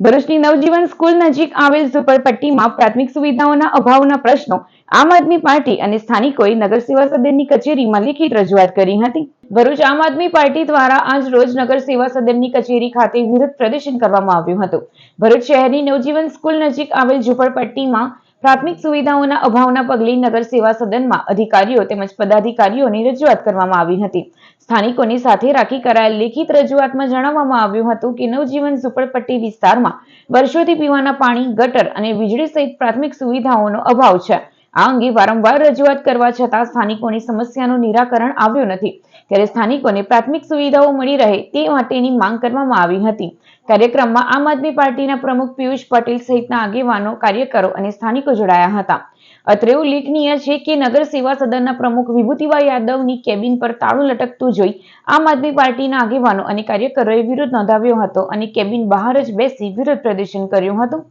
ભરૂચની નવજીવન સ્કૂલ નજીક આવેલ ઝુંપડપટ્ટીમાં પ્રાથમિક સુવિધાઓના અભાવના પ્રશ્નો આમ આદમી પાર્ટી અને સ્થાનિકોએ નગર સેવા સદનની કચેરીમાં લેખિત રજૂઆત કરી હતી. ભરૂચ આમ આદમી પાર્ટી દ્વારા આજ રોજ નગર સેવા સદનની કચેરી ખાતે વિરોધ પ્રદર્શન કરવામાં આવ્યું હતું. ભરૂચ શહેરની નવજીવન સ્કૂલ નજીક આવેલ ઝુંપડપટ્ટીમાં પ્રાથમિક સુવિધાઓના અભાવના પગલે નગર સેવા સદનમાં અધિકારીઓ તેમજ પદાધિકારીઓની રજૂઆત કરવામાં આવી હતી. સ્થાનિકોની સાથે રાખી કરાયેલ લેખિત રજૂઆતમાં જણાવવામાં આવ્યું હતું કે નવજીવન ઝુંપડપટ્ટી વિસ્તારમાં વર્ષોથી પીવાના પાણી, ગટર અને વીજળી સહિત પ્રાથમિક સુવિધાઓનો અભાવ છે. આ અંગે વારંવાર રજૂઆત કરવા છતાં સ્થાનિકોની સમસ્યાનું નિરાકરણ આવ્યું નથી. ત્યારે સ્થાનિકોને પ્રાથમિક સુવિધાઓ મળી રહે તે માટેની માંગ કરવામાં આવી હતી. કાર્યક્રમમાં આમ આદમી પાર્ટીના પ્રમુખ પિયુષ પટેલ સહિતના આગેવાનો, કાર્યકરો અને સ્થાનિકો જોડાયા હતા. અત્રે ઉલ્લેખનીય છે કે નગર સેવા સદનના પ્રમુખ વિભૂતિભાઈ યાદવની કેબિન પર તાળું લટકતું જોઈ આમ આદમી પાર્ટીના આગેવાનો અને કાર્યકરોએ વિરોધ નોંધાવ્યો હતો અને કેબિન બહાર જ બેસી વિરોધ પ્રદર્શન કર્યું હતું.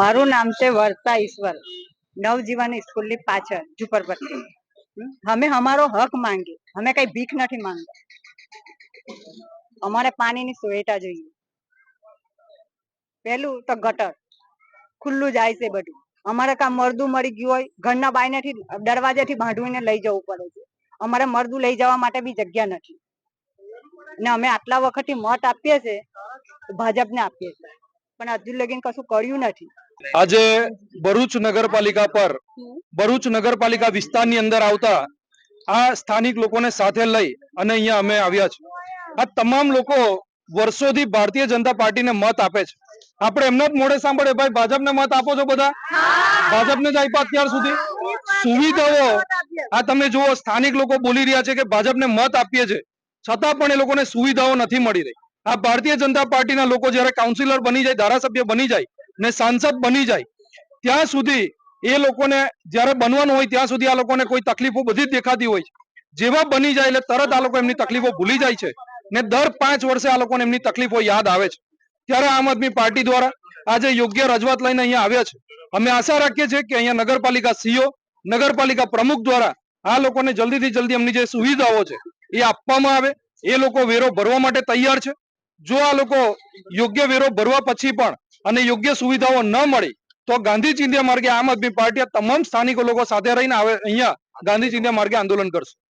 મારું નામ છે વર્તા ઈશ્વર. નવજીવન સ્કૂલની પાછળ, ઝુંપડપટ્ટી. અમે અમારો હક માંગીએ. અમે કઈ ભીખ નથી માંગતા. અમારે પાણીની સુવિધા જોઈએ. પેલું તો ગટર. ખુલ્લું જાય છે બધું. અમારે કાં મરદું મરી ગયું હોય, ઘરના બાયનેથી દરવાજેથી બાંધવીને લઈ જવું પડે છે. અમારે મરદું લઈ જવા માટે બી જગ્યા નથી. ને અમે આટલા વખતથી મત આપીએ છે, ભાજપને આપીએ છીએ પણ હજુ લગીને કશું કર્યું નથી. આજે ભરૂચ નગરપાલિકા પર, ભરૂચ નગરપાલિકા વિસ્તારની અંદર આવતા આ સ્થાનિક લોકોને સાથે લઈ અને અહીંયા અમે આવ્યા છે. આ તમામ લોકો વર્ષોથી ભારતીય જનતા પાર્ટીને મત આપે છે. આપણે એમને જ મોડે સાંભળે, ભાઈ, ભાજપને મત આપો છો બધા? ભાજપને જ આપ્યા અત્યાર સુધી? સુવિધાઓ. આ તમે જુઓ, સ્થાનિક લોકો બોલી રહ્યા છે કે ભાજપને મત આપીએ છે. છતાં પણ એ લોકોને સુવિધાઓ નથી મળી રહી. આ ભારતીય જનતા પાર્ટીના લોકો જ્યારે કાઉન્સિલર બની જાય, ધારાસભ્ય બની જાય ને સાંસદ બની જાય. ત્યાં સુધી એ લોકોને જ્યારે બનવાનું હોય ત્યાં સુધી આ લોકોને કોઈ તકલીફો બધી દેખાતી હોય જેવા બની જાય એટલે તરત આ લોકો એમની તકલીફો ભૂલી જાય છે ને દર પાંચ વર્ષે આ લોકોને એમની તકલીફો યાદ આવે છે. ત્યારે આમ આદમી પાર્ટી દ્વારા આજે યોગ્ય રજૂઆત લઈને અહીંયા આવ્યા છે. અમે આશા રાખીએ છીએ કે અહીંયા નગરપાલિકા સીઓ, નગરપાલિકા પ્રમુખ દ્વારા આ લોકોને જલ્દીથી જલ્દી એમની જે સુવિધાઓ છે એ આપવામાં આવે. એ લોકો વેરો ભરવા માટે તૈયાર છે. જો આ લોકો યોગ્ય વેરો ભરવા પછી પણ અને યોગ્ય સુવિધાઓ ન મળી, તો ગાંધી ચિંધ્યા માર્ગે આમ આદમી પાર્ટી તમામ સ્થાનિક લોકો સાથે રહીને આવે અહીંયા ગાંધી ચિંધ્યા માર્ગે આંદોલન કરશે.